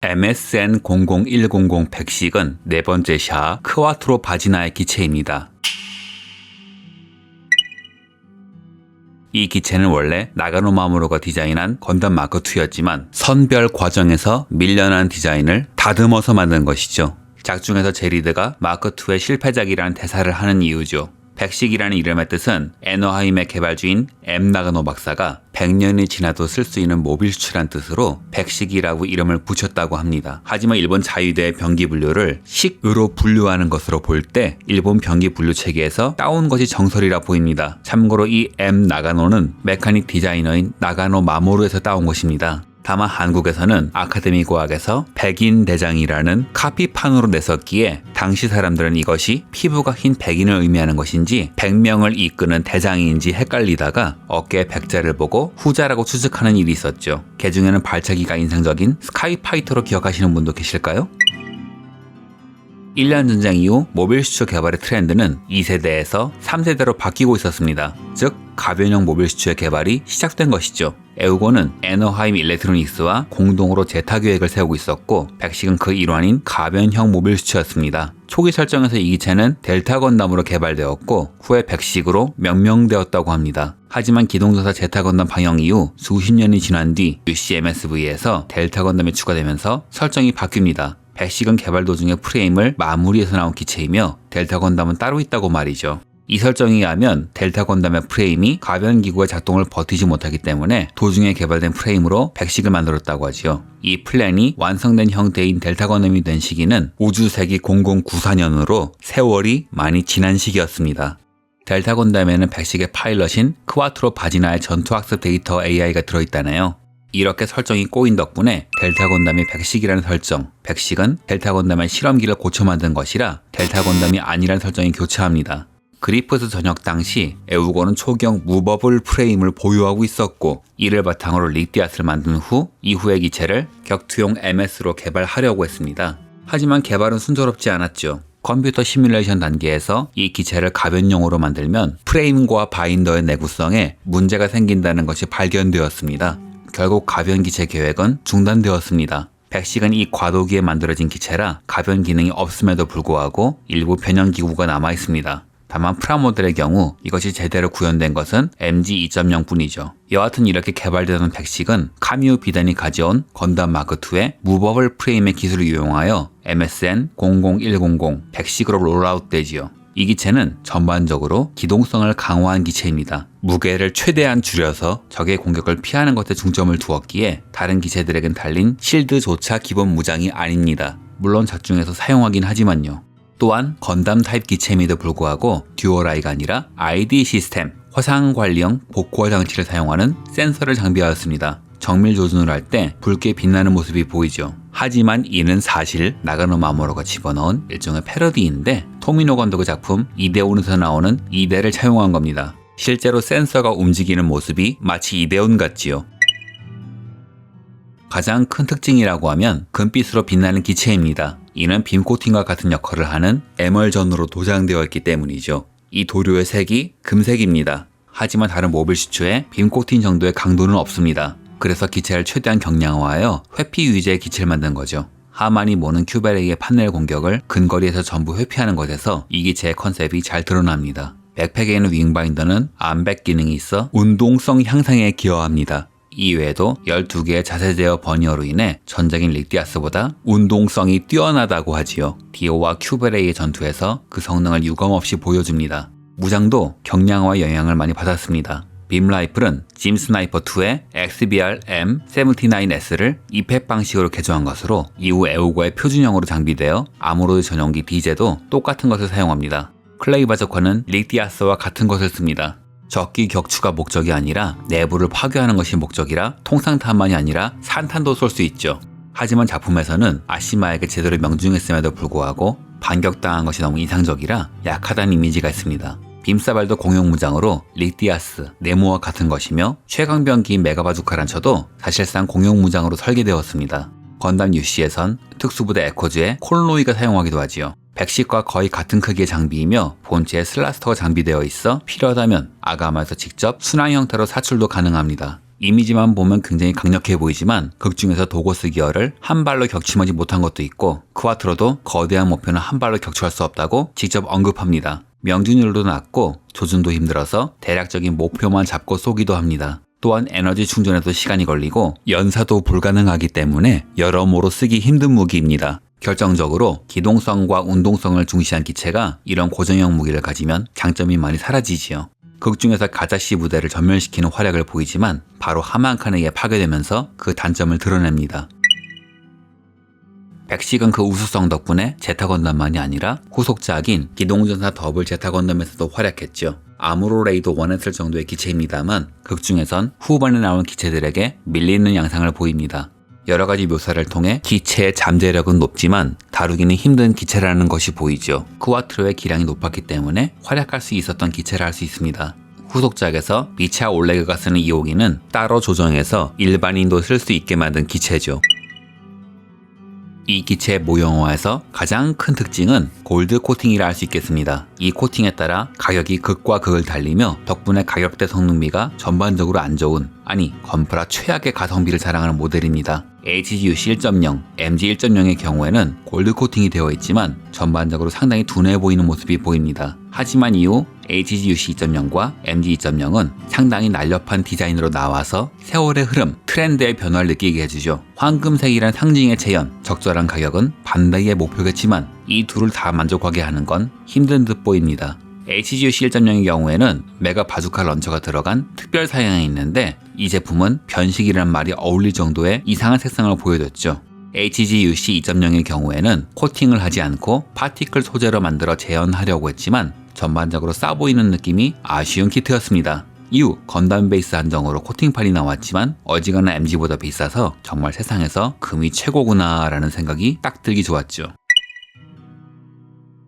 MSN 00100 백식은 네 번째 샤 크와트로 바지나의 기체입니다. 이 기체는 원래 나가노 마모로가 디자인한 건담 마크2였지만 선별 과정에서 밀려난 디자인을 다듬어서 만든 것이죠. 작중에서 제리드가 마크2의 실패작이라는 대사를 하는 이유죠. 백식이라는 이름의 뜻은 에너하임의 개발주인 M 나가노 박사가 100년이 지나도 쓸 수 있는 모빌 수출한 뜻으로 백식이라고 이름을 붙였다고 합니다. 하지만 일본 자위대의 병기 분류를 식으로 분류하는 것으로 볼 때 일본 병기 분류 체계에서 따온 것이 정설이라 보입니다. 참고로 이 M 나가노는 메카닉 디자이너인 나가노 마모루에서 따온 것입니다. 다만 한국에서는 아카데미 과학에서 백인 대장이라는 카피판으로 냈었기에 당시 사람들은 이것이 피부가 흰 백인을 의미하는 것인지 100명을 이끄는 대장인지 헷갈리다가 어깨에 백자를 보고 후자라고 추측하는 일이 있었죠. 개 중에는 발차기가 인상적인 스카이파이터로 기억하시는 분도 계실까요? 1년 전쟁 이후 모빌 수출 개발의 트렌드는 2세대에서 3세대로 바뀌고 있었습니다. 즉, 가변형 모빌 수출의 개발이 시작된 것이죠. 에우고는 에너하임 일렉트로닉스와 공동으로 제타 계획을 세우고 있었고 백식은 그 일환인 가변형 모빌 수출이었습니다. 초기 설정에서 이 기체는 델타 건담으로 개발되었고 후에 백식으로 명명되었다고 합니다. 하지만 기동전사 제타 건담 방영 이후 수십 년이 지난 뒤 UCMSV에서 델타 건담이 추가되면서 설정이 바뀝니다. 백식은 개발 도중에 프레임을 마무리해서 나온 기체이며 델타 건담은 따로 있다고 말이죠. 이 설정에 의하면 델타 건담의 프레임이 가변 기구의 작동을 버티지 못하기 때문에 도중에 개발된 프레임으로 백식을 만들었다고 하지요. 이 플랜이 완성된 형태인 델타 건담이 된 시기는 우주세기 0094년으로 세월이 많이 지난 시기였습니다. 델타 건담에는 백식의 파일럿인 크와트로 바지나의 전투학습 데이터 AI가 들어있다네요. 이렇게 설정이 꼬인 덕분에 델타 건담이 백식이라는 설정, 백식은 델타 건담의 실험기를 고쳐 만든 것이라 델타 건담이 아니라는 설정이 교차합니다. 그리프스 전역 당시 에우고는 초경 무버블 프레임을 보유하고 있었고 이를 바탕으로 릭디아스를 만든 후 이후의 기체를 격투용 MS로 개발하려고 했습니다. 하지만 개발은 순조롭지 않았죠. 컴퓨터 시뮬레이션 단계에서 이 기체를 가변용으로 만들면 프레임과 바인더의 내구성에 문제가 생긴다는 것이 발견되었습니다. 결국 가변 기체 계획은 중단되었습니다. 백식은 이 과도기에 만들어진 기체라 가변 기능이 없음에도 불구하고 일부 변형 기구가 남아 있습니다. 다만 프라모델의 경우 이것이 제대로 구현된 것은 MG 2.0 뿐이죠. 여하튼 이렇게 개발되던 백식은 카미우 비단이 가져온 건담 마크2의 무버블 프레임의 기술을 이용하여 MSN 00100 백식으로 롤아웃되지요. 이 기체는 전반적으로 기동성을 강화한 기체입니다. 무게를 최대한 줄여서 적의 공격을 피하는 것에 중점을 두었기에 다른 기체들에겐 달린 실드조차 기본 무장이 아닙니다. 물론 작중에서 사용하긴 하지만요. 또한 건담 타입 기체임에도 불구하고 듀얼아이가 아니라 ID 시스템, 화상 관리형 복구화 장치를 사용하는 센서를 장비하였습니다. 정밀 조준을 할 때 붉게 빛나는 모습이 보이죠. 하지만 이는 사실 나가노 마모로가 집어넣은 일종의 패러디인데 토미노 건덕의 작품 이데온에서 나오는 이데를 차용한 겁니다. 실제로 센서가 움직이는 모습이 마치 이데온 같지요. 가장 큰 특징이라고 하면 금빛으로 빛나는 기체입니다. 이는 빔 코팅과 같은 역할을 하는 에멀전으로 도장되어 있기 때문이죠. 이 도료의 색이 금색입니다. 하지만 다른 모빌 슈츠에 빔 코팅 정도의 강도는 없습니다. 그래서 기체를 최대한 경량화하여 회피 위주의 기체를 만든 거죠. 하만이 모는 큐베레이의 판넬 공격을 근거리에서 전부 회피하는 것에서 이 기체의 컨셉이 잘 드러납니다. 백팩에 있는 윙바인더는 암백 기능이 있어 운동성 향상에 기여합니다. 이외에도 12개의 자세 제어 버니어로 인해 전작인 릭디아스보다 운동성이 뛰어나다고 하지요. 디오와 큐베레이의 전투에서 그 성능을 유감없이 보여줍니다. 무장도 경량화와 영향을 많이 받았습니다. 빔 라이플은 짐 스나이퍼 2의 XBR M79S를 이펙 방식으로 개조한 것으로 이후 에오고의 표준형으로 장비되어 아모로드 전용기 디제도 똑같은 것을 사용합니다. 클레이 바저커는 릭디아스와 같은 것을 씁니다. 적기 격추가 목적이 아니라 내부를 파괴하는 것이 목적이라 통상탄만이 아니라 산탄도 쏠 수 있죠. 하지만 작품에서는 아시마에게 제대로 명중했음에도 불구하고 반격당한 것이 너무 인상적이라 약하다는 이미지가 있습니다. 빔사발도 공용 무장으로 릭디아스, 네모와 같은 것이며 최강병기 메가바주카란 쳐도 사실상 공용 무장으로 설계되었습니다. 건담 UC에선 특수부대 에코즈에 콜로이가 사용하기도 하지요. 백식과 거의 같은 크기의 장비이며 본체에 슬라스터가 장비되어 있어 필요하다면 아가마에서 직접 순항 형태로 사출도 가능합니다. 이미지만 보면 굉장히 강력해 보이지만 극 중에서 도고스 기어를 한 발로 격침하지 못한 것도 있고 크와트로도 거대한 목표는 한 발로 격추할 수 없다고 직접 언급합니다. 명중률도 낮고 조준도 힘들어서 대략적인 목표만 잡고 쏘기도 합니다. 또한 에너지 충전에도 시간이 걸리고 연사도 불가능하기 때문에 여러모로 쓰기 힘든 무기입니다. 결정적으로 기동성과 운동성을 중시한 기체가 이런 고정형 무기를 가지면 장점이 많이 사라지지요. 극 중에서 가자시 부대를 전멸시키는 활약을 보이지만 바로 하만칸에게 파괴되면서 그 단점을 드러냅니다. 백식은 그 우수성 덕분에 제타 건담만이 아니라 후속작인 기동전사 더블 제타 건담에서도 활약했죠. 아무로 레이도 원했을 정도의 기체입니다만 극 중에선 후반에 나온 기체들에게 밀리는 양상을 보입니다. 여러 가지 묘사를 통해 기체의 잠재력은 높지만 다루기는 힘든 기체라는 것이 보이죠. 크와트로의 기량이 높았기 때문에 활약할 수 있었던 기체라 할수 있습니다. 후속작에서 미차 올레그가 쓰는 2호기는 따로 조정해서 일반인도 쓸 수 있게 만든 기체죠. 이 기체의 모형화에서 가장 큰 특징은 골드 코팅이라 할 수 있겠습니다. 이 코팅에 따라 가격이 극과 극을 달리며 덕분에 가격대 성능비가 전반적으로 안 좋은 아니 건프라 최악의 가성비를 자랑하는 모델입니다. HGUC 1.0, MG 1.0의 경우에는 골드 코팅이 되어 있지만 전반적으로 상당히 둔해 보이는 모습이 보입니다. 하지만 이후 HGUC 2.0과 MG 2.0은 상당히 날렵한 디자인으로 나와서 세월의 흐름, 트렌드의 변화를 느끼게 해주죠. 황금색이란 상징의 재현, 적절한 가격은 반대의 목표겠지만 이 둘을 다 만족하게 하는 건 힘든 듯 보입니다. HGUC 1.0의 경우에는 메가 바주카 런처가 들어간 특별 사양이 있는데 이 제품은 변식이라는 말이 어울릴 정도의 이상한 색상을 보여줬죠. HGUC 2.0의 경우에는 코팅을 하지 않고 파티클 소재로 만들어 재현하려고 했지만 전반적으로 싸 보이는 느낌이 아쉬운 키트였습니다. 이후 건담 베이스 한정으로 코팅판이 나왔지만 어지간한 MG보다 비싸서 정말 세상에서 금이 최고구나 라는 생각이 딱 들기 좋았죠.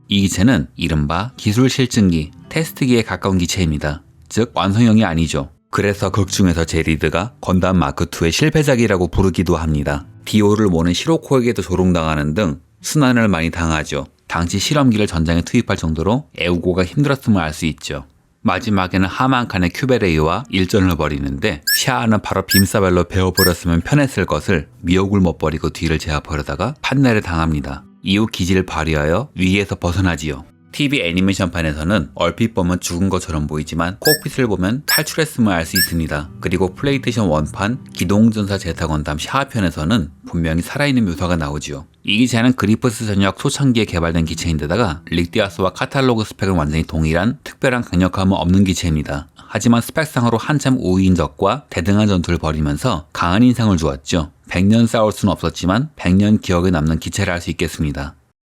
이 기체는 이른바 기술 실증기, 테스트기에 가까운 기체입니다. 즉 완성형이 아니죠. 그래서 극 중에서 제리드가 건담 마크2의 실패작이라고 부르기도 합니다. 디오를 모는 시로코에게도 조롱당하는 등 순환을 많이 당하죠. 당시 실험기를 전장에 투입할 정도로 애우고가 힘들었음을 알 수 있죠. 마지막에는 하만칸의 큐베레이와 일전을 벌이는데 샤아는 바로 빔사벨로 베어버렸으면 편했을 것을 미혹을 못 버리고 뒤를 제압하려다가 판넬을 당합니다. 이후 기지를 발휘하여 위기에서 벗어나지요. TV 애니메이션판에서는 얼핏 보면 죽은 것처럼 보이지만 콕핏을 보면 탈출했음을 알 수 있습니다. 그리고 플레이테이션 1판 기동전사 제타건담 샤아편에서는 분명히 살아있는 묘사가 나오지요. 이 기체는 그리프스 전역 초창기에 개발된 기체인데다가 릭디아스와 카탈로그 스펙은 완전히 동일한 특별한 강력함은 없는 기체입니다. 하지만 스펙상으로 한참 우위인 적과 대등한 전투를 벌이면서 강한 인상을 주었죠. 100년 싸울 수는 없었지만 100년 기억에 남는 기체라 할수 있겠습니다.